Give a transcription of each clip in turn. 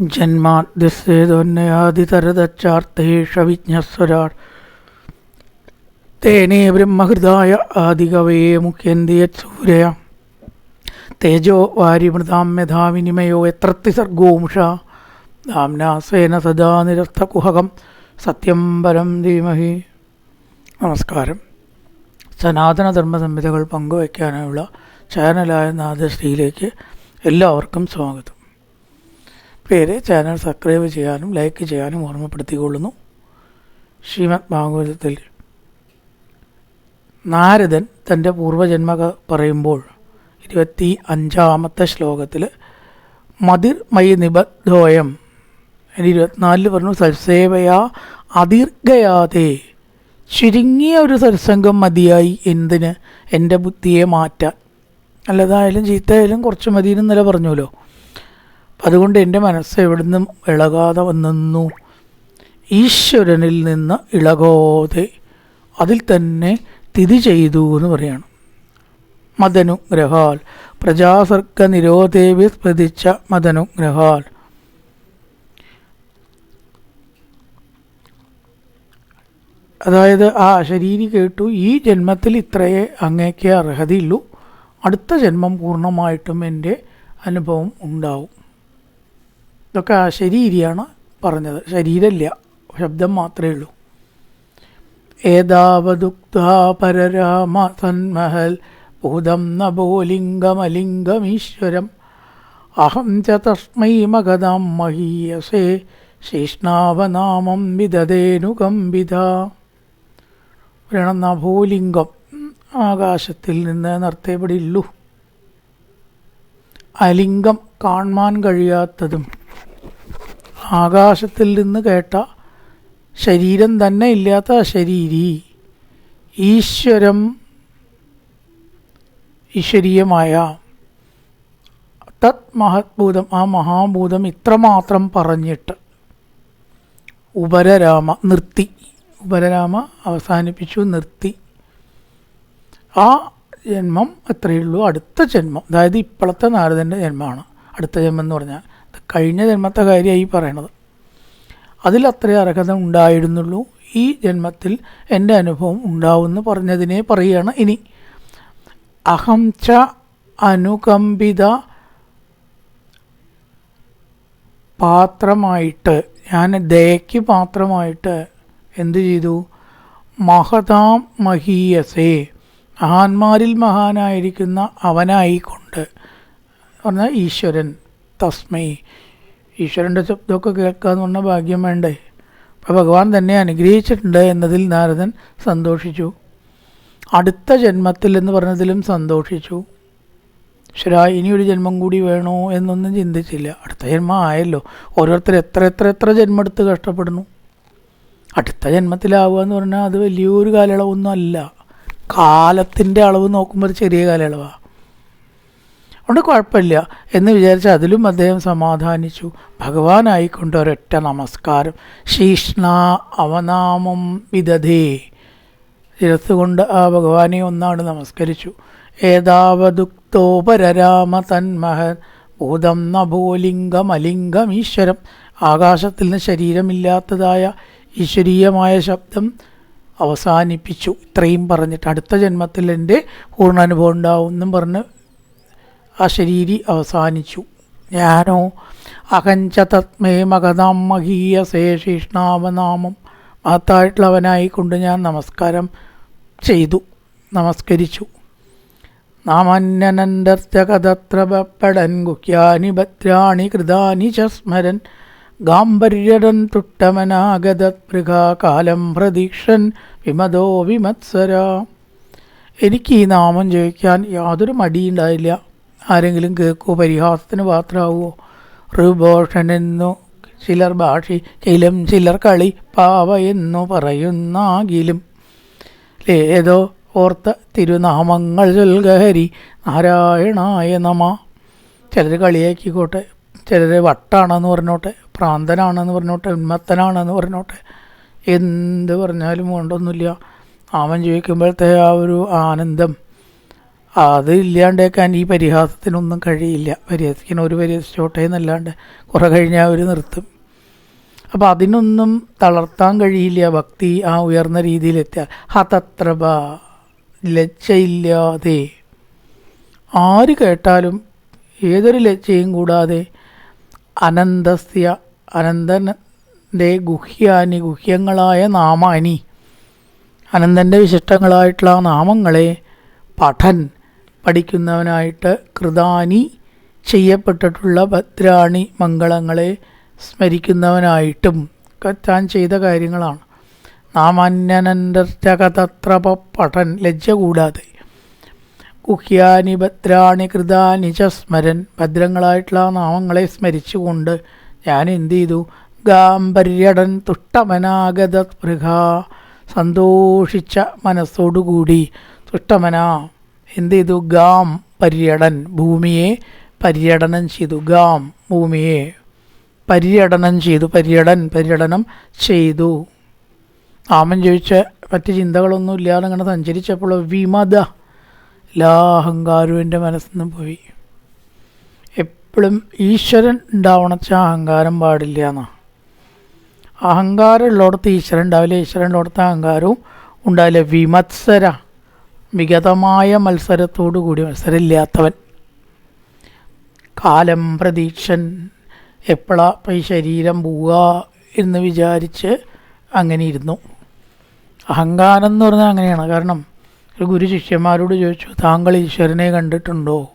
ജന്മാദ്യസേതോന്നയാദിതരതച്ചാർത്തേഷ വിജ്ഞസ്വരാർ തേനേ ബ്രഹ്മഹൃദായ ആദികവേ മുഖ്യന്തിയത് സൂര്യ. തേജോ വാരിമൃതാം യഥാവിനിമയോ എത്രത്തി സർഗോംഷ ദാംനാസേന സദാ നിരസ്തകുഹകം സത്യം പരം ധീമഹി. നമസ്കാരം. സനാതന ധർമ്മ സംഹിതകൾ പങ്കുവയ്ക്കാനുള്ള ചാനലായ നാദശ്രീയിലേക്ക് എല്ലാവർക്കും സ്വാഗതം. പേര് ചാനൽ സബ്സ്ക്രൈബ് ചെയ്യാനും ലൈക്ക് ചെയ്യാനും ഓർമ്മപ്പെടുത്തിക്കൊള്ളുന്നു. ശ്രീമദ് ഭാഗവതത്തിൽ നാരദൻ തന്റെ പൂർവജന്മ പറയുമ്പോൾ ഇരുപത്തി അഞ്ചാമത്തെ ശ്ലോകത്തിൽ മതിർ മയി നിബദ്ധോയം അതിന് ഇരുപത്തിനാലിൽ പറഞ്ഞു സത്സേവയാ അതിർഗയാതെ. ചുരുങ്ങിയ ഒരു സത്സംഗം മതിയായി എന്തിന്? എന്റെ ബുദ്ധിയെ മാറ്റാൻ. നല്ലതായാലും ചീത്തയായാലും കുറച്ച് മതി എന്നല്ല അതുകൊണ്ട് എന്റെ മനസ്സ് എവിടുന്നും ഇളകാതെ വന്നു ഈശ്വരനിൽ നിന്ന് ഇളകാതെ അതിൽ തന്നെ തിഥി ചെയ്തു എന്ന് പറയാണ് മദനുഗ്രഹാൽ പ്രജാസർഗ നിരോധേവി സ്മൃതിച്ച മദനുഗ്രഹാൽ അതായത് ആ ശരീരി കേട്ടു ഈ ജന്മത്തിൽ ഇത്രയേ അങ്ങേക്കേ അർഹതയുള്ളൂ. അടുത്ത ജന്മം പൂർണമായിട്ടും എന്റെ അനുഭവം ഉണ്ടാവും. ഇതൊക്കെ അശരീരിയാണ് ശരീരിയാണ് പറഞ്ഞത്. ശരീരമില്ല ശബ്ദം മാത്രമേ ഉള്ളൂ. ഏതാവതുക്താ പരരാമ സന്മഹൽ ഭൂതം നഭോലിംഗമലിംഗമീശ്വരം. അഹം ച തസ്മൈ മകതാം മഹീയസേ ശേഷ്ണാവനാമം വിദതേനുകമ്പിത പറയണം നഭോലിംഗം ആകാശത്തിൽ നിന്ന് നിർത്തേപടിയുള്ളൂ അലിംഗം കാണാൻ കഴിയാത്തതും ആകാശത്തിൽ നിന്ന് കേട്ട ശരീരം തന്നെ ഇല്ലാത്ത ശരീരി. ഈശ്വരം ഈശ്വരീയമായ. തത് മഹത്ഭൂതം ആ മഹാഭൂതം ഇത്രമാത്രം പറഞ്ഞിട്ട് ഉപരരാമ നിർത്തി. ഉപരരാമ അവസാനിപ്പിച്ചു നിർത്തി. ആ ജന്മം അത്രയേ ഉള്ളൂ. അടുത്ത ജന്മം അതായത് ഇപ്പോഴത്തെ നാരദന്റെ ജന്മമാണ്. അടുത്ത ജന്മം എന്ന് പറഞ്ഞാൽ കഴിഞ്ഞ ജന്മത്തെ കാര്യമായി പറയണത്. അതിൽ അത്രേ അർഹത ഉണ്ടായിരുന്നുള്ളൂ. ഈ ജന്മത്തിൽ എന്റെ അനുഭവം ഉണ്ടാവുമെന്ന് പറഞ്ഞതിനെ പറയുകയാണ് ഇനി. അഹം ച അനുകമ്പിത പാത്രമായിട്ട് ഞാൻ ദയയ്ക്ക് പാത്രമായിട്ട് എന്തു ചെയ്തു? മഹതാം മഹീയസേ മഹാന്മാരിൽ മഹാനായിരിക്കുന്ന അവനായിക്കൊണ്ട് പറഞ്ഞാൽ ഈശ്വരൻ തസ്മൈ. ഈശ്വരന്റെ ശബ്ദമൊക്കെ കേൾക്കുക എന്ന് പറഞ്ഞ ഭാഗ്യം വേണ്ടേ. അപ്പോൾ ഭഗവാൻ തന്നെ അനുഗ്രഹിച്ചിട്ടുണ്ട് എന്നതിൽ നാരദൻ സന്തോഷിച്ചു. അടുത്ത ജന്മത്തിൽ എന്ന് പറഞ്ഞതിലും സന്തോഷിച്ചു. ശരാ ഇനിയൊരു ജന്മം കൂടി വേണോ എന്നൊന്നും ചിന്തിച്ചില്ല. അടുത്ത ജന്മം ആയല്ലോ. ഓരോരുത്തർ എത്ര എത്ര എത്ര ജന്മം എടുത്ത് കഷ്ടപ്പെടുന്നു. അടുത്ത ജന്മത്തിലാവുക എന്ന് പറഞ്ഞാൽ അത് വലിയൊരു കാലയളവൊന്നും അല്ല കാലത്തിന്റെ അളവ് നോക്കുമ്പോൾ ചെറിയ കാലയളവാണ് അതുകൊണ്ട് കുഴപ്പമില്ല എന്ന് വിചാരിച്ച് അതിലും അദ്ദേഹം സമാധാനിച്ചു. ഭഗവാനായിക്കൊണ്ട് ഒരൊറ്റ നമസ്കാരം. ശീഷ്ണ അവനാമം വിദധേ. ശിരസ്സുകൊണ്ട് ആ ഭഗവാനെ ഒന്നാണ് നമസ്കരിച്ചു. ഏതാവതുക്തോപരരാമ തന്മഹൻ. ഭൂതം നഭോലിംഗമലിംഗം ഈശ്വരം. ആകാശത്തിൽ നിന്ന് ശരീരമില്ലാത്തതായ ഈശ്വരീയമായ ശബ്ദം അവസാനിപ്പിച്ചു. ഇത്രയും പറഞ്ഞിട്ട് അടുത്ത ജന്മത്തിൽ എന്റെ പൂർണ അനുഭവം ഉണ്ടാവും എന്നും പറഞ്ഞ് ആ ശരീരി അവസാനിച്ചു. ഞാനോ തത്മേ മകതാം മഹീയ ശേഷിഷ്ണാമനാമം മഹത്തായിട്ടുള്ളവനായിക്കൊണ്ട് ഞാൻ നമസ്കാരം ചെയ്തു നമസ്കരിച്ചു. നാമന്യനന്തർജകതത്ര ഗുഹ്യാനി ഭദ്രാണി കൃതാനി ച സ്മരൻ. ഗാംബര്യടൻ തുട്ടമനാഗതൃകാലം പ്രതീക്ഷൻ വിമതോ വിമത്സര. എനിക്ക് ഈ നാമം ജയിക്കാൻ യാതൊരു മടിയുണ്ടായില്ല. ആരെങ്കിലും കേൾക്കുമോ പരിഹാസത്തിന് പാത്രമാവുമോ എന്നു ചിലർ ഭാഷി ചിലം ചിലർ കളി പാവ എന്നു പറയുന്നാകിലും. ഏതോ ഓർത്ത തിരുനാമങ്ങൾ ചൊൽകഹരി നാരായണായ നമ. ചിലർ കളിയാക്കിക്കോട്ടെ ചിലർ വട്ടാണെന്ന് പറഞ്ഞോട്ടെ പ്രാന്തനാണെന്ന് പറഞ്ഞോട്ടെ ഉന്മത്തനാണെന്ന് പറഞ്ഞോട്ടെ എന്ത് പറഞ്ഞാലും വേണ്ടൊന്നുമില്ല. ആമൻ ചോദിക്കുമ്പോഴത്തെ ആ ഒരു ആനന്ദം അത് ഇല്ലാണ്ടേക്കാൻ ഈ പരിഹാസത്തിനൊന്നും കഴിയില്ല. പരിഹസിക്കാൻ ഒരു പരിഹസിച്ചോട്ടെ എന്നല്ലാണ്ട് കുറെ കഴിഞ്ഞാൽ അവർ നിർത്തും. അപ്പോൾ അതിനൊന്നും തളർത്താൻ കഴിയില്ല. ഭക്തി ആ ഉയർന്ന രീതിയിലെത്തിയാൽ ഹതത്രപ ലജ്ജയില്ലാതെ. ആര് കേട്ടാലും ഏതൊരു ലജ്ജയും കൂടാതെ അനന്തസ്യ അനന്തന്റെ ഗുഹ്യാനി ഗുഹ്യങ്ങളായ നാമാനി അനന്തന്റെ വിശിഷ്ടങ്ങളായിട്ടുള്ള ആ നാമങ്ങളെ പഠൻ പഠിക്കുന്നവനായിട്ട് കൃതാനി ചെയ്യപ്പെട്ടിട്ടുള്ള ഭദ്രാണി മംഗളങ്ങളെ സ്മരിക്കുന്നവനായിട്ടും താൻ ചെയ്ത കാര്യങ്ങളാണ്. നാമാന്യനന്തർജകതത്രപ പഠൻ ലജ്ജ കൂടാതെ കുഹ്യാനി ഭദ്രാണി കൃതാനി ച സ്മരൻ ഭദ്രങ്ങളായിട്ടുള്ള നാമങ്ങളെ സ്മരിച്ചുകൊണ്ട് ഞാൻ എന്തു ചെയ്തു? ഗാംബര്യടൻ തുഷ്ടമനാഗത സ്പൃഹ സന്തോഷിച്ച മനസ്സോടുകൂടി തുഷ്ടമന എന്ത് ചെയ്തു ഗാം പര്യടൻ ഭൂമിയെ പര്യടനം ചെയ്തു. ഗാം ഭൂമിയെ പര്യടനം ചെയ്തു. പര്യടൻ പര്യടനം ചെയ്തു. ആമൻ ചോദിച്ച മറ്റ് ചിന്തകളൊന്നും ഇല്ലാതെ അങ്ങനെ സഞ്ചരിച്ചപ്പോൾ വിമത എല്ലാ അഹങ്കാരവും എന്റെ മനസ്സിൽ നിന്ന് പോയി. എപ്പോഴും ഈശ്വരൻ ഉണ്ടാവണച്ച അഹങ്കാരം പാടില്ല എന്നാ. അഹങ്കാരം ഉള്ളിടത്ത് ഈശ്വരൻ ഉണ്ടാവില്ല. ഈശ്വരൻ ഉള്ളിടത്ത് അഹങ്കാരവും ഉണ്ടാവില്ല. വിമത്സര വിഗതമായ മത്സരത്തോടു കൂടി മത്സരമില്ലാത്തവൻ. കാലം പ്രതീക്ഷൻ എപ്പോഴാ ഈ ശരീരം പോവുക എന്ന് വിചാരിച്ച് അങ്ങനെ ഇരുന്നു. അഹങ്കാരം എന്ന് പറഞ്ഞാൽ അങ്ങനെയാണ്. കാരണം ഒരു ഗുരു ശിഷ്യന്മാരോട് ചോദിച്ചു താങ്കൾ ഈശ്വരനെ കണ്ടിട്ടുണ്ടോ?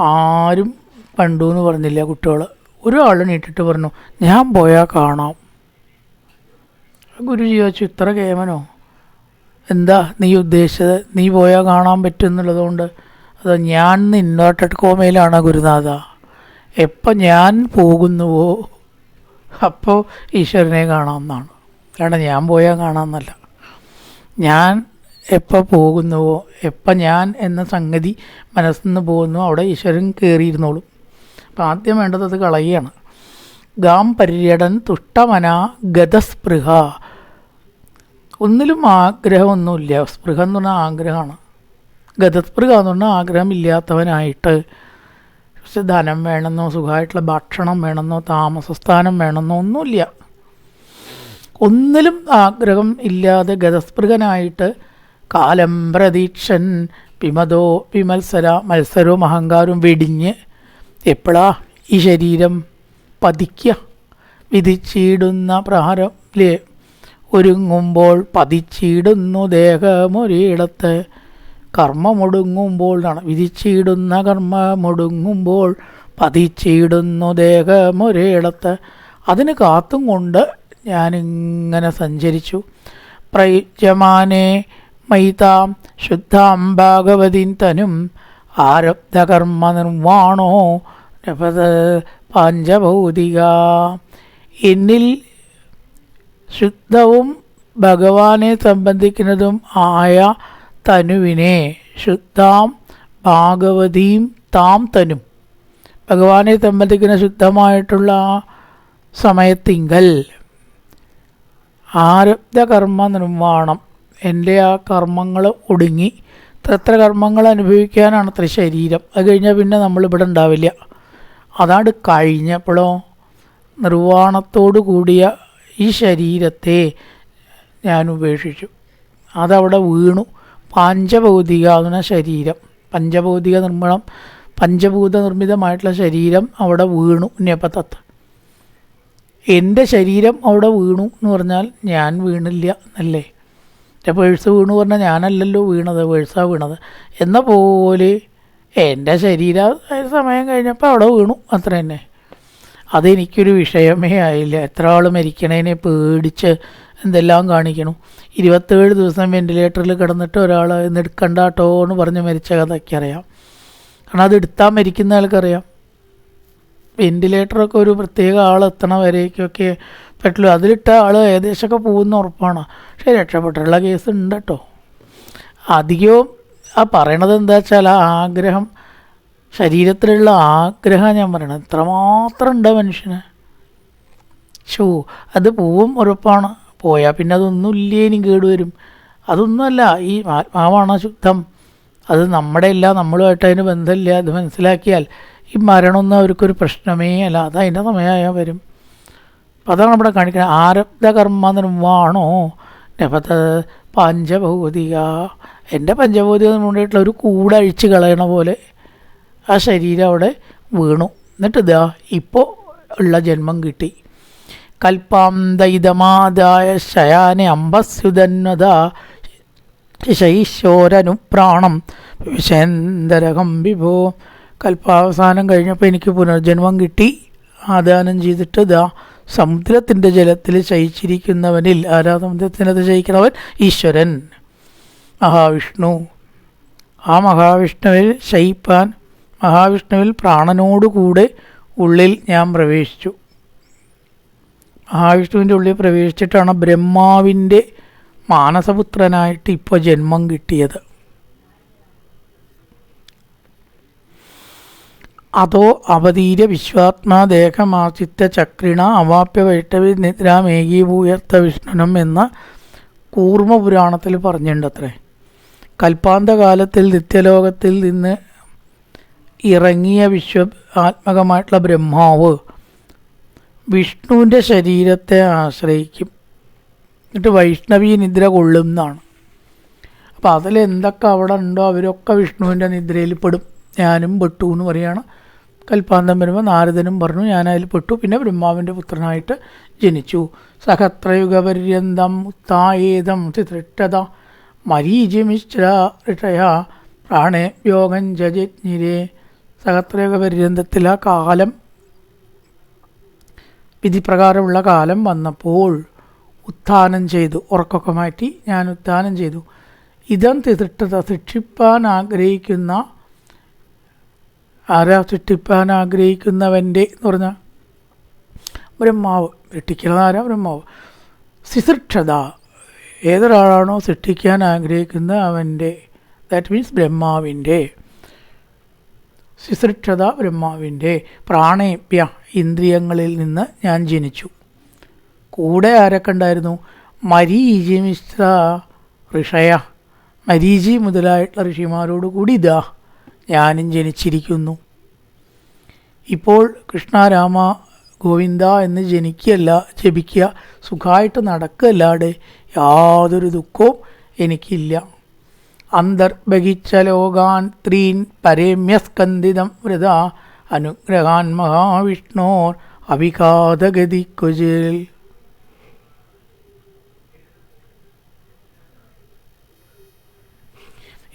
ആരും കണ്ടു എന്ന് പറഞ്ഞില്ല കുട്ടികൾ ഒരാൾ നീട്ടിട്ട് പറഞ്ഞു ഞാൻ പോയാൽ കാണാം ഗുരുജി ചോദിച്ചു ഇത്ര കേമനോ? എന്താ നീ ഉദ്ദേശിച്ചത്? നീ പോയാൽ കാണാൻ പറ്റും എന്നുള്ളതുകൊണ്ട് അത് ഞാൻ ഇൻവേർട്ടഡ് കോമയിലാണ് ഗുരുനാഥ. എപ്പോൾ ഞാൻ പോകുന്നുവോ? അപ്പോൾ ഈശ്വരനെ കാണാമെന്നാണ്. കാരണം ഞാൻ പോയാൽ കാണാമെന്നല്ല. ഞാൻ എപ്പോൾ പോകുന്നുവോ? എപ്പോൾ ഞാൻ എന്ന സംഗതി മനസ്സിൽ നിന്ന് പോകുന്നു അവിടെ ഈശ്വരൻ കയറിയിരുന്നോളും അപ്പം ആദ്യം വേണ്ടത് അത് കളയുകയാണ്. ഗാം പര്യടൻ തുഷ്ടമന ഗതസ്പൃഹ ഒന്നിലും ആഗ്രഹമൊന്നുമില്ല. സ്പൃഹ എന്ന് പറഞ്ഞാൽ ആഗ്രഹമാണ്. ഗതസ്പൃഹ എന്ന് പറഞ്ഞാൽ ആഗ്രഹമില്ലാത്തവനായിട്ട്. പക്ഷെ ധനം വേണമെന്നോ സുഖമായിട്ടുള്ള ഭക്ഷണം വേണമെന്നോ താമസസ്ഥാനം വേണമെന്നോ ഒന്നുമില്ല. ഒന്നിലും ആഗ്രഹം ഇല്ലാതെ ഗതസ്പൃഹനായിട്ട് കാലം പ്രതീക്ഷൻ വിമതോ വിമത്സര മത്സരവും അഹങ്കാരവും വെടിഞ്ഞ് എപ്പോഴാ ഈ ശരീരം പതിക്കുക വിധിച്ചിടുന്ന പ്രഹാരത്തിലെ ഒരുങ്ങുമ്പോൾ പതിച്ചിടുന്നു ദേഹമൊരിടത്ത്. കർമ്മമൊടുങ്ങുമ്പോൾ വിധിച്ചിടുന്ന കർമ്മമൊടുങ്ങുമ്പോൾ പതിച്ചിടുന്നു ദേഹമൊരിടത്ത്. അതിന് കാത്തും കൊണ്ട് ഞാനിങ്ങനെ സഞ്ചരിച്ചു. പ്രയുജ്യമാനേ മൈതാം ശുദ്ധാം ഭാഗവതിൻ തനും ആരബ്ധകർമ്മ നിർവാണോ രപത പാഞ്ചഭൗതിക. എന്നിൽ ശുദ്ധവും ഭഗവാനെ സംബന്ധിക്കുന്നതും ആയ തനുവിനെ. ശുദ്ധാം ഭാഗവതീം താം തനും. ഭഗവാനെ സംബന്ധിക്കുന്ന ശുദ്ധമായിട്ടുള്ള സമയത്തിങ്കൽ. ആരബ്ധകർമ്മ നിർമ്മാണം എന്റെ ആ കർമ്മങ്ങൾ ഒടുങ്ങി. എത്ര കർമ്മങ്ങൾ അനുഭവിക്കാനാണ് അത്ര ശരീരം. അത് കഴിഞ്ഞാൽ പിന്നെ നമ്മളിവിടെ ഉണ്ടാവില്ല. അതാണ് കഴിഞ്ഞപ്പോഴോ നിർവാണത്തോടു കൂടിയ ഈ ശരീരത്തെ ഞാൻ ഉപേക്ഷിച്ചു. അതവിടെ വീണു. പാഞ്ചഭൗതിക എന്ന ശരീരം പഞ്ചഭൗതിക നിർമ്മാണം പഞ്ചഭൂത നിർമ്മിതമായിട്ടുള്ള ശരീരം അവിടെ വീണു ന്യപതത്ത് എന്റെ ശരീരം അവിടെ വീണു എന്ന് പറഞ്ഞാൽ ഞാൻ വീണില്ല എന്നല്ലേ? എന്റെ പേഴ്സ് വീണു പറഞ്ഞാൽ ഞാനല്ലല്ലോ വീണത് പേഴ്സാണ് വീണത്. എന്ന പോലെ എന്റെ ശരീരം സമയം കഴിഞ്ഞപ്പോൾ അവിടെ വീണു അത്ര തന്നെ അതെനിക്കൊരു വിഷയമേ ആയില്ല. എത്ര ആൾ മരിക്കണേനെ പേടിച്ച് എന്തെല്ലാം കാണിക്കണു. ഇരുപത്തേഴ് ദിവസം വെന്റിലേറ്ററിൽ കിടന്നിട്ട് ഒരാൾ ഇന്ന് എടുക്കണ്ട കേട്ടോ എന്ന് പറഞ്ഞ് മരിച്ച കഥയ്ക്ക് അറിയാം. കാരണം അത് എടുത്താൽ മരിക്കുന്ന ആൾക്കറിയാം. വെന്റിലേറ്ററൊക്കെ ഒരു പ്രത്യേക ആൾ എത്തണ വരേക്കൊക്കെ പറ്റുള്ളൂ അതിലിട്ട ആൾ ഏകദേശമൊക്കെ പോകുന്ന ഉറപ്പാണ്. പക്ഷേ രക്ഷപ്പെട്ടുള്ള കേസ് ഉണ്ട് കേട്ടോ അധികവും ആ പറയണത് എന്താ വെച്ചാൽ ആ ആഗ്രഹം ശരീരത്തിലുള്ള ആഗ്രഹം ഞാൻ പറയണത് എത്രമാത്രം ഉണ്ട് മനുഷ്യന്. ഷോ അത് പോവും ഉറപ്പാണ്. പോയാൽ പിന്നെ അതൊന്നും ഇല്ലേനും കേടുവരും. അതൊന്നുമല്ല ഈ ആത്മാവാണ് ശുദ്ധം. അത് നമ്മുടെ ഇല്ല നമ്മളുമായിട്ട് അതിന് ബന്ധമില്ല. അത് മനസ്സിലാക്കിയാൽ ഈ മരണമൊന്നും അവർക്കൊരു പ്രശ്നമേ അല്ല. അത് അതിന്റെ സമയമായാൽ വരും. അപ്പം അതാണ് ഇവിടെ കാണിക്കുന്നത് ആരബ്ധ കർമ്മ നിർമ്മാണോ അപ്പം പഞ്ചഭൗതിക. എന്റെ പഞ്ചഭൗതിക കൊണ്ടിട്ടുള്ള ഒരു കൂടഴിച്ച് കളയണ പോലെ ആ ശരീരം അവിടെ വീണു. എന്നിട്ട് ഇതാ ഇപ്പോൾ ഉള്ള ജന്മം കിട്ടി. കൽപ്പാന്തയിതമാതായ ശയാനെ അമ്പസ്യുതന്നത ശൈശോരനുപ്രാണം വിശേന്ദരകം വിഭോ. കൽപ്പാവസാനം കഴിഞ്ഞപ്പോൾ എനിക്ക് പുനർജന്മം കിട്ടി. ആദാനം ചെയ്തിട്ട് ഇതാ സമുദ്രത്തിന്റെ ജലത്തിൽ ശയിച്ചിരിക്കുന്നവനിൽ ആരാ സമുദ്രത്തിനകത്ത് ശയിക്കുന്നവൻ ഈശ്വരൻ. മഹാവിഷ്ണു. ആ മഹാവിഷ്ണുവിൽ ശയിപ്പാൻ മഹാവിഷ്ണുവിൽ പ്രാണനോടുകൂടെ ഉള്ളിൽ ഞാൻ പ്രവേശിച്ചു. മഹാവിഷ്ണുവിന്റെ ഉള്ളിൽ പ്രവേശിച്ചിട്ടാണ് ബ്രഹ്മാവിന്റെ മാനസപുത്രനായിട്ട് ഇപ്പോൾ ജന്മം കിട്ടിയത്. അതോ അവതീര വിശ്വാത്മാ ദേഹമാസിത്ത ചക്രിണ അവാപ്യ വൈട്ടവി നിദ്രാമേകീഭൂയർത്ത വിഷ്ണുനം എന്ന കൂർമ്മപുരാണത്തിൽ പറഞ്ഞിട്ടുണ്ട് അത്രേ. കൽപ്പാന്തകാലത്തിൽ നിത്യലോകത്തിൽ നിന്ന് ഇറങ്ങിയ വിശ്വ ആത്മകമായിട്ടുള്ള ബ്രഹ്മാവ് വിഷ്ണുവിന്റെ ശരീരത്തെ ആശ്രയിക്കും. എന്നിട്ട് വൈഷ്ണവി നിദ്ര കൊള്ളും എന്നാണ് അപ്പോൾ അതിൽ എന്തൊക്കെ അവിടെ ഉണ്ടോ അവരൊക്കെ വിഷ്ണുവിന്റെ നിദ്രയിൽ പെടും. ഞാനും പെട്ടു എന്ന് പറയുകയാണ് കൽപ്പാന്തം വരുമ്പോൾ നാരദനും പറഞ്ഞു ഞാൻ അതിൽ പെട്ടു. പിന്നെ ബ്രഹ്മാവിന്റെ പുത്രനായിട്ട് ജനിച്ചു. സഹത്രയുഗപര്യന്തം ഉത്തായേതം തിതൃഷ്ടത മരീചിമിശ്ര ഋഷയ പ്രാണേ യോഗം ജജ്ഞിരേ സഹത്രയുഗപര്യന്തത്തിൽ ആ കാലം വിധിപ്രകാരമുള്ള കാലം വന്നപ്പോൾ ഉത്ഥാനം ചെയ്തു ഉറക്കൊക്കെ മാറ്റി ഞാൻ ഉത്ഥാനം ചെയ്തു. ഇതം തിതിട്ടത ശിക്ഷിപ്പാൻ ആഗ്രഹിക്കുന്ന ആരാ സൃഷ്ടിപ്പാൻ ആഗ്രഹിക്കുന്നവന്റെ എന്ന് പറഞ്ഞാൽ ബ്രഹ്മാവ്. സൃഷ്ടിക്കുന്നത് ആരാ? ബ്രഹ്മാവ്. സിസൃക്ഷത. ഏതൊരാളാണോ സൃഷ്ടിക്കാൻ ആഗ്രഹിക്കുന്ന അവന്റെ ദാറ്റ് മീൻസ് ബ്രഹ്മാവിന്റെ. ശിശിക്ഷത ബ്രഹ്മാവിന്റെ പ്രാണേപ്യ ഇന്ദ്രിയങ്ങളിൽ നിന്ന് ഞാൻ ജനിച്ചു. കൂടെ ആരൊക്കെ ഉണ്ടായിരുന്നു? മരീചി മിശ്ര ഋഷയ. മരീചി മുതലായിട്ടുള്ള ഋഷിമാരോട് കൂടി ഇതാ ഞാനും ജനിച്ചിരിക്കുന്നു. ഇപ്പോൾ കൃഷ്ണ രാമ ഗോവിന്ദ എന്ന് ജനിക്കുകയല്ല ജപിക്കുക സുഖമായിട്ട് നടക്കുകയല്ലാതെ യാതൊരു ദുഃഖവും എനിക്കില്ല. അന്തർബഹിച്ച ലോകാൻ ത്രീൻ പരേമ്യസ്കന്ദിതം വൃത. അനുഗ്രഹാൻ മഹാവിഷ്ണോർ അവിഘാതഗതിക്കുജിൽ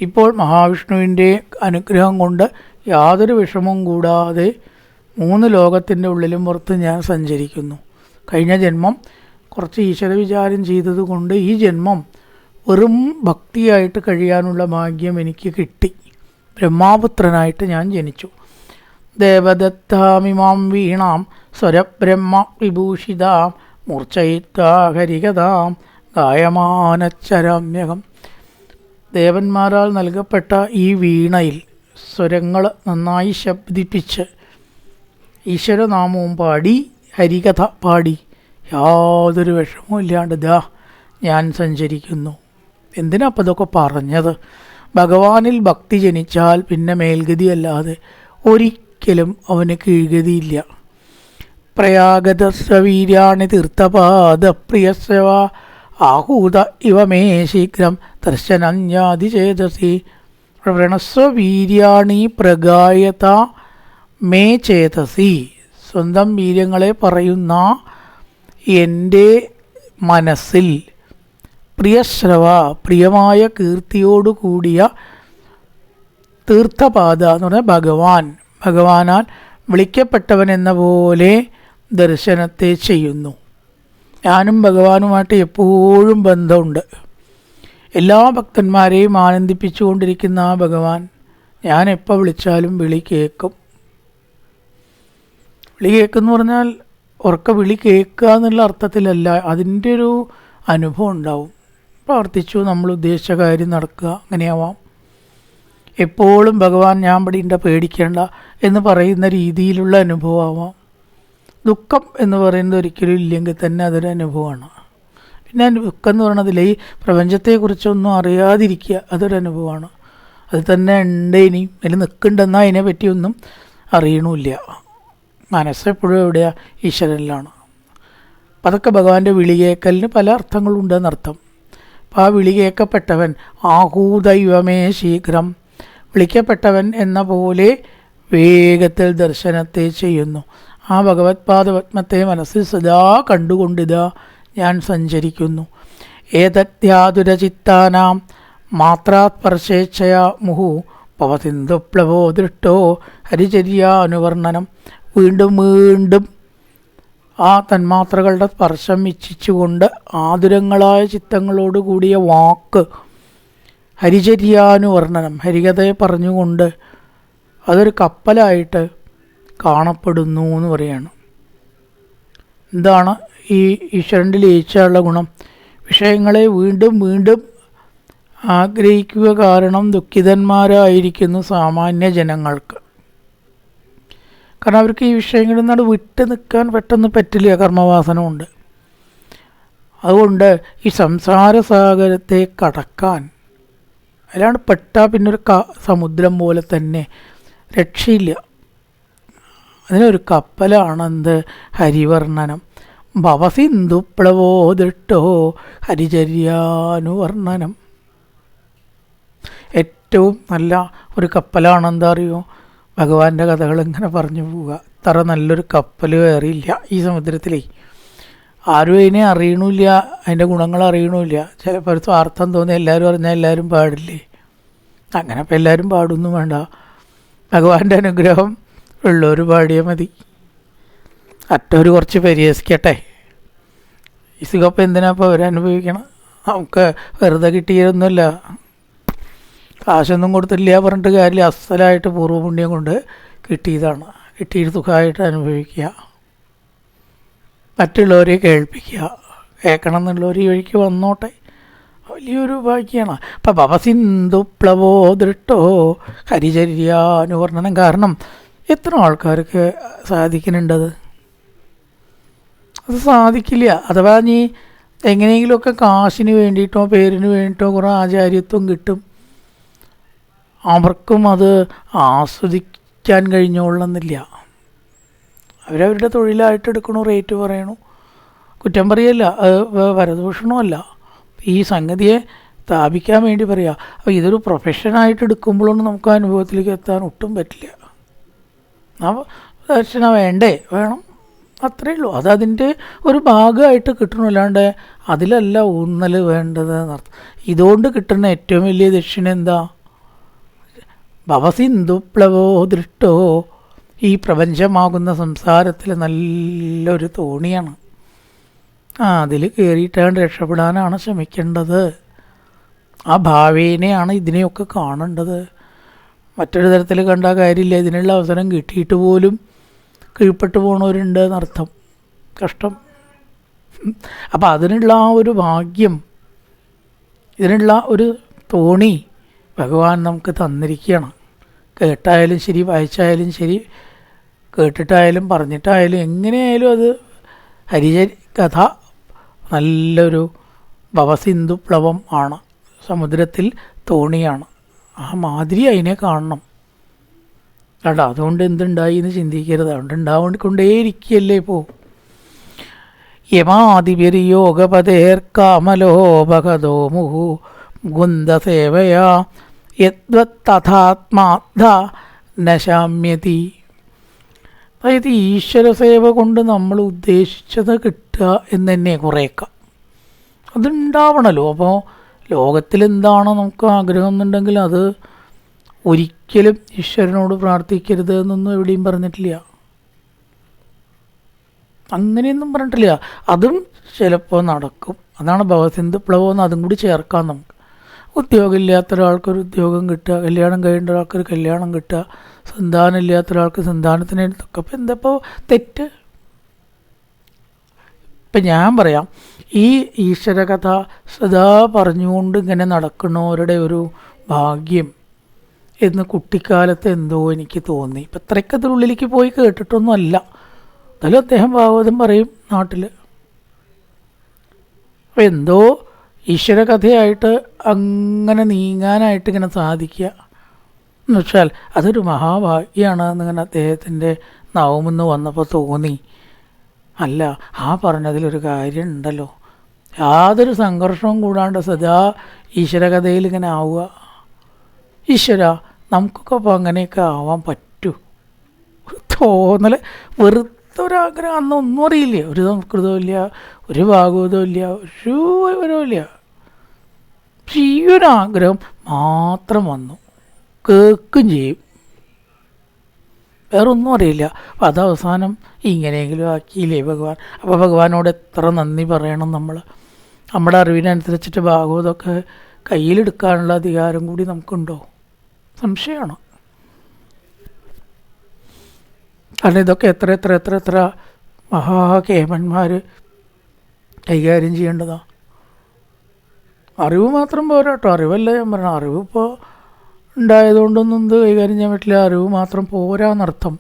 ഇപ്പോൾ മഹാവിഷ്ണുവിന്റെ അനുഗ്രഹം കൊണ്ട് യാതൊരു വിഷമവും കൂടാതെ മൂന്ന് ലോകത്തിന്റെ ഉള്ളിലും പുറത്ത് ഞാൻ സഞ്ചരിക്കുന്നു. കഴിഞ്ഞ ജന്മം കുറച്ച് ഈശ്വര വിചാരം ചെയ്തതുകൊണ്ട് ഈ ജന്മം വെറും ഭക്തിയായിട്ട് കഴിയാനുള്ള ഭാഗ്യം എനിക്ക് കിട്ടി. ബ്രഹ്മാപുത്രനായിട്ട് ഞാൻ ജനിച്ചു. ദേവദത്താമിമാം വീണാം സ്വരബ്രഹ്മ വിഭൂഷിതാം മൂർച്ചയിത്താഹരികതാം ഗായമാനച്ചരാമ്യകം ദേവന്മാരാൽ നൽകപ്പെട്ട ഈ വീണയിൽ സ്വരങ്ങൾ നന്നായി ശബ്ദിപ്പിച്ച് ഈശ്വരനാമവും പാടി ഹരികഥ പാടി യാതൊരു വിഷമവും ഇല്ലാണ്ട് ദാ ഞാൻ സഞ്ചരിക്കുന്നു. എന്തിനാ അപ്പം ഇതൊക്കെ പറഞ്ഞത്? ഭഗവാനിൽ ഭക്തി ജനിച്ചാൽ പിന്നെ മേൽഗതി അല്ലാതെ ഒരിക്കലും അവന് കീഴ്ഗതിയില്ല. പ്രയാഗതസ്വീര്യാണി തീർത്ഥപാദപ്രിയസ്വ ആഹൂത ഇവ മേ ശീഘ്രം ദർശനഞ്ഞാതി ചേതസി വ്രണസ്വവീര്യാണി പ്രഗായത മേ ചേതസി. സ്വന്തം വീര്യങ്ങളെ പറയുന്ന എന്റെ മനസ്സിൽ പ്രിയശ്രവ പ്രിയമായ കീർത്തിയോടുകൂടിയ തീർത്ഥപാത എന്ന് പറഞ്ഞാൽ ഭഗവാൻ. ഭഗവാനാൽ വിളിക്കപ്പെട്ടവൻ എന്ന പോലെ ദർശനത്തെ ചെയ്യുന്നു. ഞാനും ഭഗവാനുമായിട്ട് എപ്പോഴും ബന്ധമുണ്ട്. എല്ലാ ഭക്തന്മാരെയും ആനന്ദിപ്പിച്ചുകൊണ്ടിരിക്കുന്ന ആ ഭഗവാൻ ഞാൻ എപ്പോൾ വിളിച്ചാലും വിളി കേൾക്കും വിളി കേൾക്കുമെന്ന് പറഞ്ഞാൽ ഉറക്ക വിളി കേൾക്കുക എന്നുള്ള അർത്ഥത്തിലല്ല അതിന്റെ ഒരു അനുഭവം ഉണ്ടാവും. പ്രാർത്ഥിച്ചു നമ്മൾ ഉദ്ദേശിച്ച കാര്യം നടക്കുക അങ്ങനെയാവാം. എപ്പോഴും ഭഗവാൻ ഞാൻ പടിയുണ്ട പേടിക്കേണ്ട എന്ന് പറയുന്ന രീതിയിലുള്ള അനുഭവമാവാം. ദുഃഖം എന്ന് പറയുന്നത് ഒരിക്കലും ഇല്ലെങ്കിൽ തന്നെ അതൊരു അനുഭവമാണ്. പിന്നെ ദുഃഖം എന്ന് പറയുന്നതിൽ ഈ പ്രപഞ്ചത്തെക്കുറിച്ചൊന്നും അറിയാതിരിക്കുക അതൊരു അനുഭവമാണ്. അത് തന്നെ ഉണ്ട് ഇനി അതിൽ നിൽക്കുന്നുണ്ടെന്നാൽ അതിനെ പറ്റിയൊന്നും അറിയണമില്ല മനസ്സെപ്പോഴും എവിടെയാണ് ഈശ്വരനിലാണ്. അപ്പം അതൊക്കെ ഭഗവാന്റെ വിളിയേക്കലിന് പല അർത്ഥങ്ങളുണ്ടെന്നർത്ഥം ആ വിളി കേൾക്കപ്പെട്ടവൻ ആഹൂദൈവമേ ശീഘ്രം വിളിക്കപ്പെട്ടവൻ എന്ന പോലെ വേഗത്തിൽ ദർശനത്തെ ചെയ്യുന്നു. ആ ഭഗവത് പാദപത്മത്തെ മനസ്സിൽ സദാ കണ്ടുകൊണ്ടിതാ ഞാൻ സഞ്ചരിക്കുന്നു. ഏതധ്യാതുരചിത്താനാം മാത്രാസ്പർശേച്ഛയാ മുഹു പവസിന്ധുപ്ലവോ ദൃഷ്ടോ ഹരിചര്യാനുവർണനം. വീണ്ടും വീണ്ടും ആ തന്മാത്രകളുടെ സ്പർശം ഇച്ഛിച്ചുകൊണ്ട് ആതുരങ്ങളായ ചിത്തങ്ങളോട് കൂടിയ വാക്ക് ഹരിചര്യാനുവർണനം ഹരികഥയെ പറഞ്ഞുകൊണ്ട് അതൊരു കപ്പലായിട്ട് കാണപ്പെടുന്നു എന്ന് പറയാണ് എന്താണ് ഈ ഈശ്വരന്റെ ലയിച്ചുള്ള ഗുണം? വിഷയങ്ങളെ വീണ്ടും വീണ്ടും ആഗ്രഹിക്കുക കാരണം ദുഃഖിതന്മാരായിരിക്കുന്നു സാമാന്യ ജനങ്ങൾക്ക് കാരണം അവർക്ക് ഈ വിഷയങ്ങളിൽ നിന്നാണ് വിട്ട് നിൽക്കാൻ പെട്ടെന്ന് പറ്റില്ല. കർമ്മവാസന കൊണ്ട് അതുകൊണ്ട് ഈ സംസാര സാഗരത്തെ കടക്കാൻ അതിലാണ് പെട്ടാൽ പിന്നെ ക സമുദ്രം പോലെ തന്നെ രക്ഷയില്ല. അതിനൊരു കപ്പലാണെന്ത്? ഹരിവർണനം. ഭവസിന്ധുപ്ലവോ ദൃട്ടോ ഹരിചര്യാനുവർണനം. ഏറ്റവും നല്ല ഒരു കപ്പലാണെന്താ അറിയോ? ഭഗവാന്റെ കഥകൾ ഇങ്ങനെ പറഞ്ഞു പോവുക. ഇത്ര നല്ലൊരു കപ്പൽ കയറിയില്ല ഈ സമുദ്രത്തിലേ. ആരും അതിനെ അറിയണില്ല അതിന്റെ ഗുണങ്ങൾ അറിയണില്ല. ചിലപ്പോൾ സ്വാർത്ഥം തോന്നി എല്ലാവരും അറിഞ്ഞാൽ എല്ലാവരും പാടില്ലേ? അങ്ങനെ ഇപ്പം എല്ലാവരും പാടൊന്നും വേണ്ട. ഭഗവാന്റെ അനുഗ്രഹം ഉള്ളവർ പാടിയാൽ മതി. അറ്റവർ കുറച്ച് പരിഹസിക്കട്ടെ. ഈ സുഖപ്പം എന്തിനാ ഇപ്പോൾ അവരനുഭവിക്കണം? നമുക്ക് വെറുതെ കിട്ടിയതൊന്നുമല്ല. കാശൊന്നും കൊടുത്തില്ല പറഞ്ഞിട്ട് കാര്യമില്ല. അസലായിട്ട് പൂർവപുണ്യം കൊണ്ട് കിട്ടിയതാണ്. കിട്ടിയിട്ട് സുഖമായിട്ട് അനുഭവിക്കുക. മറ്റുള്ളവരെ കേൾപ്പിക്കുക. കേൾക്കണം എന്നുള്ളവർ ഈ വഴിക്ക് വന്നോട്ടെ. വലിയൊരു ഭാഗ്യമാണ് അപ്പം ഭവസിന്ധു പ്ലവോ ദൃട്ടോ ഹരിചര്യാനുവർണനം കാരണം എത്ര ആൾക്കാർക്ക് സാധിക്കുന്നുണ്ടത് അത്. സാധിക്കില്ല. അഥവാ നീ എങ്ങനെയെങ്കിലുമൊക്കെ കാശിന് വേണ്ടിയിട്ടോ പേരിന് വേണ്ടിയിട്ടോ കുറേ ആചാര്യത്വം കിട്ടും. അവർക്കും അത് ആസ്വദിക്കാൻ കഴിഞ്ഞോളണമെന്നില്ല അവരവരുടെ തൊഴിലായിട്ട് എടുക്കണു റേറ്റ് പറയണു? കുറ്റം പറയല്ല വരദൂഷണമല്ല. ഈ സംഗതിയെ സ്ഥാപിക്കാൻ വേണ്ടി പറയുക അപ്പോൾ ഇതൊരു പ്രൊഫഷനായിട്ട് എടുക്കുമ്പോഴൊന്നും നമുക്ക് അനുഭവത്തിലേക്ക് എത്താൻ ഒട്ടും പറ്റില്ല. ദർശന വേണ്ടേ? വേണം. അത്രേ ഉള്ളൂ. അത് അതതിന്റെ ഒരു ഭാഗമായിട്ട് കിട്ടണമല്ലാണ്ട് അതിലല്ല ഊന്നൽ വേണ്ടത് എന്നർത്ഥം. ഇതുകൊണ്ട് കിട്ടുന്ന ഏറ്റവും വലിയ ദക്ഷിണ എന്താ? ഭവസിന്ധുപ്ലവോ ദൃഷ്ടോ. ഈ പ്രപഞ്ചമാകുന്ന സംസാരത്തിൽ നല്ലൊരു തോണിയാണ്. ആ അതിൽ കയറിയിട്ടാണ് രക്ഷപ്പെടാനാണ് ശ്രമിക്കേണ്ടത്. ആ ഭാവേനെയാണ് ഇതിനെയൊക്കെ കാണേണ്ടത്. മറ്റൊരു തരത്തിൽ കണ്ട കാര്യമില്ല. ഇതിനുള്ള അവസരം കിട്ടിയിട്ട് പോലും കീഴ്പ്പെട്ടു പോണവരുണ്ട് എന്നർത്ഥം. കഷ്ടം. അപ്പോൾ അതിനുള്ള ആ ഒരു ഭാഗ്യം ഇതിനുള്ള ഒരു തോണി ഭഗവാൻ നമുക്ക് തന്നിരിക്കുകയാണ്. കേട്ടായാലും ശരി വായിച്ചായാലും ശരി കേട്ടിട്ടായാലും പറഞ്ഞിട്ടായാലും എങ്ങനെയായാലും അത് ഹരിചരി കഥ നല്ലൊരു ഭവസിന്ധു പ്ലവം ആണ്. സമുദ്രത്തിൽ തോണിയാണ്. ആ മാതിരി അതിനെ കാണണം. കേട്ടോ അതുകൊണ്ട് എന്തുണ്ടായി എന്ന് ചിന്തിക്കരുത്. അതുകൊണ്ട് ഉണ്ടാകൊണ്ടേയിരിക്കുകയല്ലേ ഇപ്പോൾ യമാതിപിരിയോഗപതേർക്കാമലോ ഭഗതോ മുഹു മുകുന്ദസേവയാ യദ്വത്തഥാത്മാധ നശാമ്യതി. അതായത് ഈശ്വരസേവ കൊണ്ട് നമ്മൾ ഉദ്ദേശിച്ചത് കിട്ടുക എന്ന് തന്നെ കുറേക്കാം. അതുണ്ടാവണമല്ലോ അപ്പോൾ ലോകത്തിൽ എന്താണോ നമുക്ക് ആഗ്രഹം എന്നുണ്ടെങ്കിൽ അത് ഒരിക്കലും ഈശ്വരനോട് പ്രാർത്ഥിക്കരുത് എന്നൊന്നും എവിടെയും പറഞ്ഞിട്ടില്ല. അങ്ങനെയൊന്നും പറഞ്ഞിട്ടില്ല. അതും ചിലപ്പോൾ നടക്കും. അതാണ് ഭവസിന്ധു പ്ലവം എന്ന് അതും കൂടി ചേർക്കാം നമുക്ക് ഉദ്യോഗമില്ലാത്ത ഒരാൾക്കൊരു ഉദ്യോഗം കിട്ടുക കല്യാണം കഴിയേണ്ട ഒരാൾക്ക് ഒരു കല്യാണം കിട്ടുക സന്താനം ഇല്ലാത്ത ഒരാൾക്ക് സന്താനത്തിന് എടുത്തൊക്കെ അപ്പം എന്തപ്പോൾ തെറ്റ്? ഇപ്പം ഞാൻ പറയാം ഈ ഈശ്വരകഥ സദാ പറഞ്ഞുകൊണ്ട് ഇങ്ങനെ നടക്കുന്നവരുടെ ഒരു ഭാഗ്യം എന്ന് കുട്ടിക്കാലത്ത് എന്തോ എനിക്ക് തോന്നി. ഇപ്പം ഇത്രയ്ക്ക് അതിനുള്ളിലേക്ക് പോയി കേട്ടിട്ടൊന്നുമല്ല. എന്നാലും അദ്ദേഹം ഭാഗവതം പറയും നാട്ടിൽ അപ്പോൾ എന്തോ ഈശ്വരകഥയായിട്ട് അങ്ങനെ നീങ്ങാനായിട്ട് ഇങ്ങനെ സാധിക്കുക എന്നുവെച്ചാൽ അതൊരു മഹാഭാഗ്യമാണ് എന്നിങ്ങനെ അദ്ദേഹത്തിന്റെ നാവുമെന്ന് വന്നപ്പോൾ തോന്നി. അല്ല ആ പറഞ്ഞതിലൊരു കാര്യം ഉണ്ടല്ലോ യാതൊരു സംഘർഷവും കൂടാണ്ട് സദാ ഈശ്വരകഥയിൽ ഇങ്ങനെ ആവുക. ഈശ്വര നമുക്കൊക്കെ അപ്പോൾ അങ്ങനെയൊക്കെ ആവാൻ പറ്റൂ. തോന്നൽ വെറുതെ ഒരാഗ്രഹം അന്ന് ഒന്നും അറിയില്ല. ഒരു സംസ്കൃതവും ഇല്ല ഒരു ഭാഗവതവും ഇല്ല ഒരു വിവരവും ഇല്ല പക്ഷെ മാത്രം വന്നു. കേൾക്കും ചെയ്യും. വേറെ ഒന്നും അറിയില്ല. അപ്പം അത് അവസാനം ഇങ്ങനെയെങ്കിലും ആക്കിയില്ലേ ഭഗവാൻ? അപ്പോൾ ഭഗവാനോട് എത്ര നന്ദി പറയണം നമ്മൾ നമ്മുടെ അറിവിനനുസരിച്ചിട്ട് ഭാഗവതമൊക്കെ കയ്യിലെടുക്കാനുള്ള അധികാരം കൂടി നമുക്കുണ്ടോ? സംശയമാണ്. കാരണം ഇതൊക്കെ എത്ര എത്ര എത്ര എത്ര മഹാകേമന്മാർ കൈകാര്യം ചെയ്യേണ്ടതാ. അറിവ് മാത്രം പോരാ കേട്ടോ അറിവല്ല ഞാൻ പറഞ്ഞ. അറിവ് ഇപ്പോൾ ഉണ്ടായതുകൊണ്ടൊന്നും എന്ത് കൈകാര്യം ചെയ്യാൻ പറ്റില്ല. അറിവ് മാത്രം പോരാന്നർത്ഥം.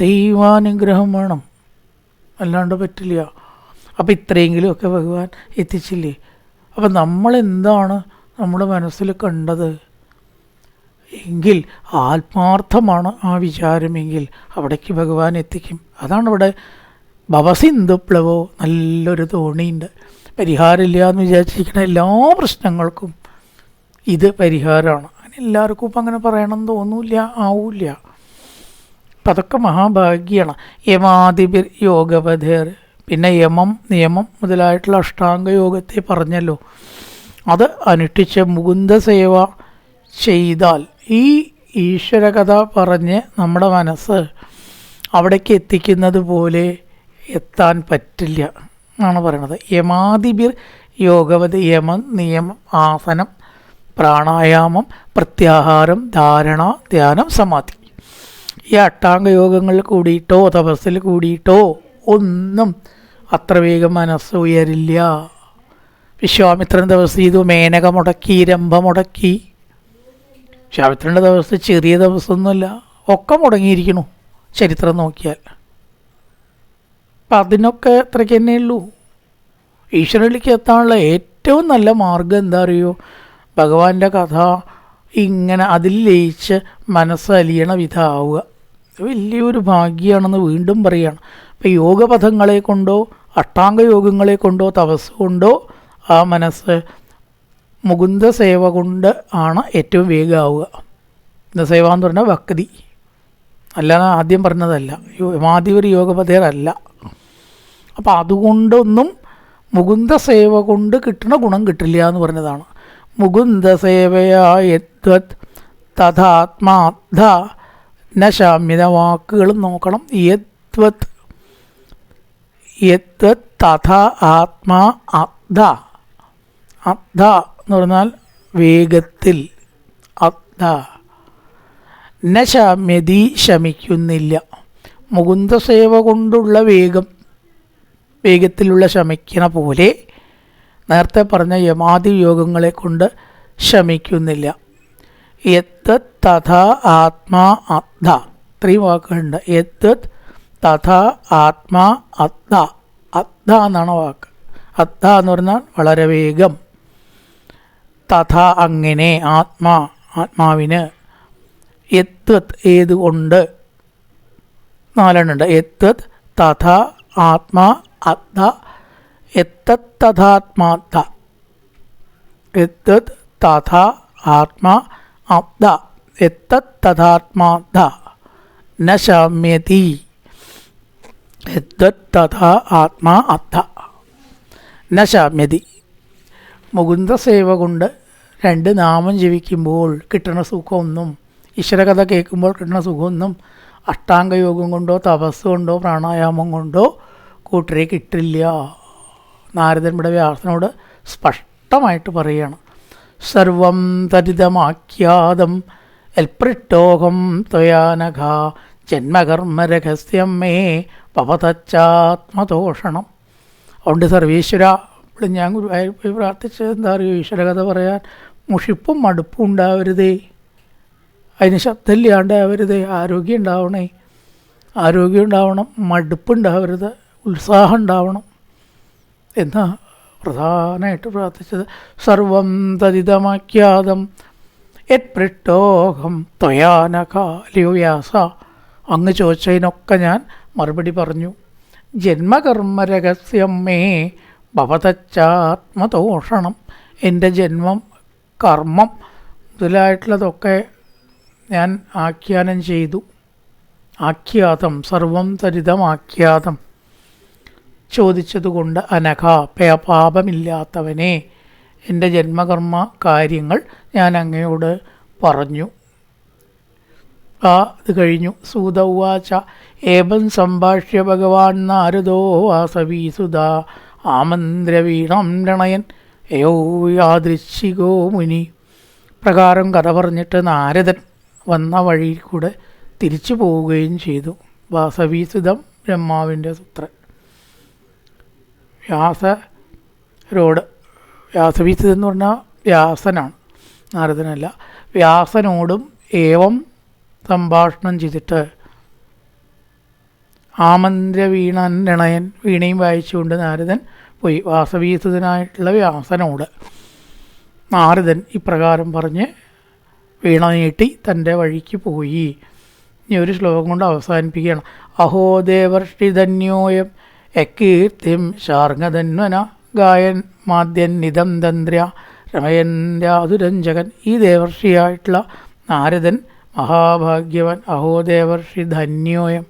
ദൈവാനുഗ്രഹം വേണം. അല്ലാണ്ട് പറ്റില്ല. അപ്പം ഇത്രയെങ്കിലുമൊക്കെ ഭഗവാൻ എത്തിച്ചില്ലേ? അപ്പം നമ്മളെന്താണ് നമ്മുടെ മനസ്സിൽ കണ്ടത്? എങ്കിൽ ആത്മാർത്ഥമാണ് ആ വിചാരമെങ്കിൽ അവിടേക്ക് ഭഗവാൻ എത്തിക്കും. അതാണ് ഇവിടെ ഭവസിന്ദുപ്ലവോ നല്ലൊരു തോണിയുണ്ട് പരിഹാരമില്ല എന്ന് വിചാരിച്ചിരിക്കുന്ന എല്ലാ പ്രശ്നങ്ങൾക്കും ഇത് പരിഹാരമാണ്. അങ്ങനെ എല്ലാവർക്കും ഇപ്പം അങ്ങനെ പറയണമെന്ന് തോന്നൂല ആവൂല അപ്പം അതൊക്കെ മഹാഭാഗ്യമാണ് യമാതിപിർ യോഗപഥേർ. പിന്നെ യമം നിയമം മുതലായിട്ടുള്ള അഷ്ടാംഗ യോഗത്തെ പറഞ്ഞല്ലോ. അത് അനുഷ്ഠിച്ച് മുകുന്ദ സേവ ചെയ്താൽ ഈ ഈശ്വരകഥ പറഞ്ഞ് നമ്മുടെ മനസ്സ് അവിടേക്ക് എത്തിക്കുന്നത് പോലെ എത്താൻ പറ്റില്ല. എന്നാണ് പറയുന്നത്. യമാതിബിർ യോഗവത് യമം നിയമം ആസനം പ്രാണായാമം പ്രത്യാഹാരം ധാരണ ധ്യാനം സമാധി. ഈ അഷ്ടാംഗ യോഗങ്ങളിൽ കൂടിയിട്ടോ തപസ്സിൽ കൂടിയിട്ടോ ഒന്നും അത്ര വേഗം മനസ്സ് ഉയരില്ല. വിശ്വാമിത്രൻ ദിവസം ചെയ്തു മേനക മുടക്കി രംഭ മുടക്കി. വിശ്വാമിത്രന്റെ ദിവസം ചെറിയ തപസ്സൊന്നുമില്ല ഒക്കെ മുടങ്ങിയിരിക്കണു ചരിത്രം നോക്കിയാൽ. അപ്പം അതിനൊക്കെ അത്രയ്ക്ക് തന്നെ ഉള്ളൂ. ഈശ്വരനിലേക്ക് എത്താനുള്ള ഏറ്റവും നല്ല മാർഗം എന്താ അറിയോ ഭഗവാന്റെ കഥ ഇങ്ങനെ അതിൽ ലയിച്ച് മനസ്സലിയണ വിധാവുക. വലിയൊരു ഭാഗ്യമാണെന്ന് വീണ്ടും പറയുകയാണ് അപ്പോൾ യോഗപഥങ്ങളെ കൊണ്ടോ അഷ്ടാംഗ യോഗങ്ങളെ കൊണ്ടോ തപസ് കൊണ്ടോ ആ മനസ്സ് മുകുന്ദ സേവ കൊണ്ട് ആണ് ഏറ്റവും വേഗമാവുക. മുകുന്ദ സേവ എന്ന് പറഞ്ഞാൽ ഭക്തി. അല്ലാതെ ആദ്യം പറഞ്ഞതല്ല. യമാതിപരി യോഗപഥേരല്ല. അപ്പം അതുകൊണ്ടൊന്നും മുകുന്ദ സേവ കൊണ്ട് കിട്ടുന്ന ഗുണം കിട്ടില്ല എന്ന് പറഞ്ഞതാണ്. മുകുന്ദ സേവയാ യദ്വത് തഥാത്മാധ നശാമ്യത വാക്കുകളും നോക്കണം. യദ്വത് യദ്വത് തഥ ആത്മാ അധ അധ എന്ന് പറഞ്ഞാൽ വേഗത്തിൽ അധ നശാമ്യതി ശമ്യതി ശമിക്കുന്നില്ല. മുകുന്ദ സേവ കൊണ്ടുള്ള വേഗം വേഗത്തിലുള്ള ശമിക്കണ പോലെ നേരത്തെ പറഞ്ഞ യമാതി യോഗങ്ങളെ കൊണ്ട് ശമിക്കുന്നില്ല. യത്ത് തഥ ആത്മാ അദ്ധ ഇത്രയും വാക്കുകളുണ്ട്. യത്ത് തഥ ആത്മാ അദ്ധ അദ്ധ എന്നാണ് വാക്ക്. അദ്ധ എന്ന് പറഞ്ഞാൽ വളരെ വേഗം. തഥ അങ്ങനെ ആത്മാ ആത്മാവിന്. എത്വത് ഏതുകൊണ്ട് നാലെണ്ണുണ്ട് എത്വത് തഥ ആത്മാ അദ്ധ എത്തത്തഥാത്മാദ്ധ എത്തത് തഥ ആത്മാ അബ്ദ എത്തത്തഥാത്മാദ്ധ ന ശമ്യതി. എത്തത് തഥാ ആത്മാ അത്ത ന ശമ്യതി. മുകുന്ദ സേവ കൊണ്ട് രണ്ട് നാമം ജപിക്കുമ്പോൾ കിട്ടണ സുഖമൊന്നും ഈശ്വരകഥ കേൾക്കുമ്പോൾ കിട്ടണ സുഖമൊന്നും അഷ്ടാംഗയോഗം കൊണ്ടോ തപസ് കൊണ്ടോ പ്രാണായാമം കൊണ്ടോ കൂട്ടരെ കിട്ടില്ല നാരദൻ ഇവിടെ വ്യാസനോട് സ്പഷ്ടമായിട്ട് പറയുകയാണ് സർവം തരിതമാഖ്യാതം എൽപ്രിട്ടോഹം ത്വയാനഘ ജന്മകർമ്മരഹസ്യം മേ പവതച്ചാത്മതോഷണം അതുകൊണ്ട് സർവീശ്വര ഇവിടെ ഞാൻ ഗുരുവായൂർ പ്രാർത്ഥിച്ചത് എന്താ അറിയോ? ഈശ്വരകഥ പറയാൻ മുഷിപ്പും മടുപ്പും ഉണ്ടാവരുതേ. അതിന് ശബ്ദമില്ലാണ്ടാവരുതേ ആരോഗ്യം ഉണ്ടാവണേ. ആരോഗ്യം ഉണ്ടാവണം മടുപ്പ് മടുപ്പുണ്ടാവരുത് ഉത്സാഹം ഉണ്ടാവണം എന്നാ പ്രധാനമായിട്ട് പ്രാർത്ഥിച്ചത്. സർവം തരിതമാഖ്യാതം യത് ത്വയാനകാലിവ്യാസ അങ്ങ് ചോദിച്ചതിനൊക്കെ ഞാൻ മറുപടി പറഞ്ഞു. ജന്മകർമ്മരഹസ്യം മേ ഭവതച്ചാത്മതോഷണം എന്റെ ജന്മം കർമ്മം മുതലായിട്ടുള്ളതൊക്കെ ഞാൻ ആഖ്യാനം ചെയ്തു. ആഖ്യാതം സർവം തരിതമാഖ്യാതം ചോദിച്ചതുകൊണ്ട് അനഘ പാപമില്ലാത്തവനെ എന്റെ ജന്മകർമ്മ കാര്യങ്ങൾ ഞാൻ അങ്ങയോട് പറഞ്ഞു. ആ ഇത് കഴിഞ്ഞു. സൂത ഉവാച ഏവം സംഭാഷ്യ ഭഗവാൻ നാരദോ വാസവീസുത ആമന്ത്രവീണം രണയൻ അയോ യാദൃശികോ മുനി. പ്രകാരം കഥ പറഞ്ഞിട്ട് നാരദൻ വന്ന വഴിയിൽ കൂടെ തിരിച്ചു പോവുകയും ചെയ്തു. വാസവീസുതം ബ്രഹ്മാവിന്റെ സുത്രൻ. വ്യാസരോട് വ്യാസവീസ് എന്ന് പറഞ്ഞാൽ വ്യാസനാണ് നാരദനല്ല. വ്യാസനോടും ഏവം സംഭാഷണം ചെയ്തിട്ട് ആമന്ത്ര വീണൻ നിണയൻ വീണയും വായിച്ചുകൊണ്ട് നാരദൻ പോയി വാസവീസുതനായിട്ടുള്ള വ്യാസനോട്. നാരദൻ ഇപ്രകാരം പറഞ്ഞ് വീണ നീട്ടി തന്റെ വഴിക്ക് പോയി. ഇനി ഒരു ശ്ലോകം കൊണ്ട് അവസാനിപ്പിക്കുകയാണ്. അഹോ ദേവർഷി ധന്യോയം യക്കീർത്തിം ശാർങ്ങധന്വന ഗായൻ മാദ്യൻ നിതം തന്ത്ര്യ രമയൻ രാതുരഞ്ജകൻ ഈ ദേവർഷിയായിട്ടുള്ള നാരദൻ മഹാഭാഗ്യവൻ അഹോ ദേവർഷി ധന്യോയം.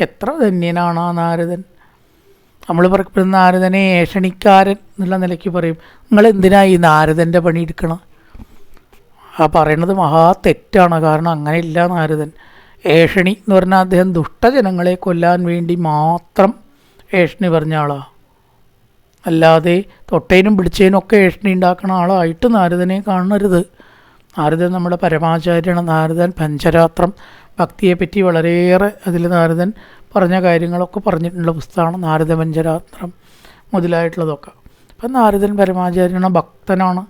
എത്ര ധന്യനാണ് ആ നാരദൻ? നമ്മൾ പറയപ്പെടുന്ന നാരദനെ ഏഷണിക്കാരൻ എന്നുള്ള നിലയ്ക്ക് പറയും. നിങ്ങൾ എന്തിനാ ഈ നാരദന്റെ പണി എടുക്കണം? ആ പറയണത് മഹാ തെറ്റാണ്. കാരണം അങ്ങനെയില്ല നാരദൻ. ഏഷണി എന്ന് പറഞ്ഞാൽ അദ്ദേഹം ദുഷ്ടജനങ്ങളെ കൊല്ലാൻ വേണ്ടി മാത്രം ഏഷണി പറഞ്ഞ ആളാ. അല്ലാതെ തൊട്ടേനും പിടിച്ചേനും ഒക്കെ ഏഷണി ഉണ്ടാക്കുന്ന ആളായിട്ട് നാരദനെ കാണരുത് നാരദൻ നമ്മുടെ പരമാചാര്യനാണ്. നാരദൻ പഞ്ചരാത്രം ഭക്തിയെപ്പറ്റി വളരെയേറെ അതിൽ നാരദൻ പറഞ്ഞ കാര്യങ്ങളൊക്കെ പറഞ്ഞിട്ടുള്ള പുസ്തകമാണ് നാരദ പഞ്ചരാത്രം മുതലായിട്ടുള്ളതൊക്കെ. അപ്പം നാരദൻ പരമാചാര്യനാണ് ഭക്തനാണ്.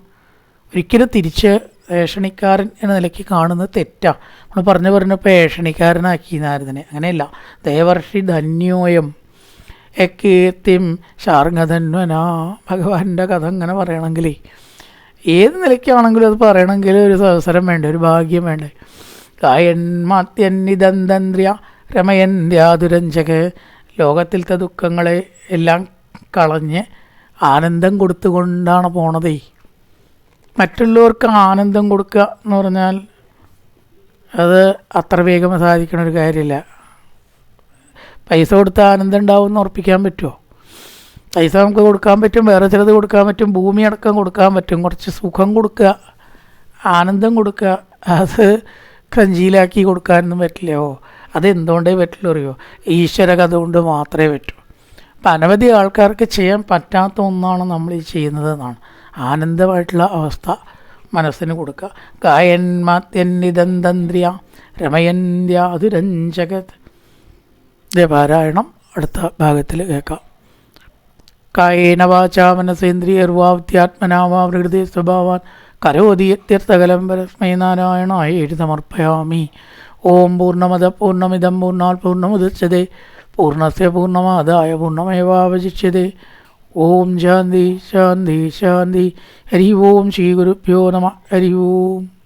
ഒരിക്കലും തിരിച്ച് ഏഷണിക്കാരൻ എന്ന നിലയ്ക്ക് കാണുന്നത് തെറ്റാണ് നമ്മൾ പറഞ്ഞു പറഞ്ഞപ്പോൾ ഏഷണിക്കാരനാക്കി നാരദനെ. അങ്ങനെയല്ല. ദേവർഷി ധന്യോയം. എക്കീർത്തിം ശാർഗധന്വനാ ഭഗവാന്റെ കഥ ഇങ്ങനെ പറയണമെങ്കിൽ ഏത് നിലയ്ക്കാണെങ്കിലും അത് പറയണമെങ്കിൽ ഒരു അവസരം വേണ്ട ഒരു ഭാഗ്യം വേണ്ടേ. കായൻ മാത്യൻ നിതന്തന്ത്ര്യ രമയൻ യാതുരഞ്ജക. ലോകത്തിലത്തെ ദുഃഖങ്ങളെ എല്ലാം കളഞ്ഞ് ആനന്ദം കൊടുത്തുകൊണ്ടാണ് പോണതേ. മറ്റുള്ളവർക്ക് ആനന്ദം കൊടുക്കുക എന്ന് പറഞ്ഞാൽ അത് അത്ര വേഗം സാധിക്കണ ഒരു കാര്യമില്ല. പൈസ കൊടുത്ത ആനന്ദം ഉണ്ടാവും എന്ന് ഉറപ്പിക്കാൻ പറ്റുമോ പൈസ നമുക്ക് കൊടുക്കാൻ പറ്റും വേറെ ചിലത് കൊടുക്കാൻ പറ്റും ഭൂമി അടക്കം കൊടുക്കാൻ പറ്റും. കുറച്ച് സുഖം കൊടുക്കുക ആനന്ദം കൊടുക്കുക അത് ക്രഞ്ചിയിലാക്കി കൊടുക്കാനൊന്നും പറ്റില്ലയോ അത് എന്തുകൊണ്ടേ പറ്റില്ല അറിയോ? ഈശ്വര കഥ കൊണ്ട് മാത്രമേ പറ്റൂ. അപ്പം അനവധി ആൾക്കാർക്ക് ചെയ്യാൻ പറ്റാത്ത ഒന്നാണ് നമ്മൾ ഈ ചെയ്യുന്നത് എന്നാണ്. ആനന്ദമായിട്ടുള്ള അവസ്ഥ മനസ്സിന് കൊടുക്കുക. ഗായൻ മാത്യൻ നിതന്തന്ത്ര്യ രമയന്ത്യ അതുരഞ്ജകത്. ഇതേ പാരായണം അടുത്ത ഭാഗത്തിൽ കേൾക്കാം. കായേന വാചാ മനസേന്ദ്രിയർവാവ്യാത്മനാവാ പ്രകൃതി സ്വഭാവാൻ കരോതി യത്യർത്ഥകലം പരസ്മൈ നാരായണായ എഴുതി സമർപ്പയാമി ഓം പൂർണമത പൂർണമിതം പൂർണാൽ പൂർണമുദിച്ചത് പൂർണസ്യ പൂർണമാദായ പൂർണമേവാവശിഷ്യത്തെ ഓം ശാന്തി ശാന്തി ശാന്തി. ഹരി ഓം ശ്രീ ഗുരുഭ്യോ നമ. ഹരി ഓം.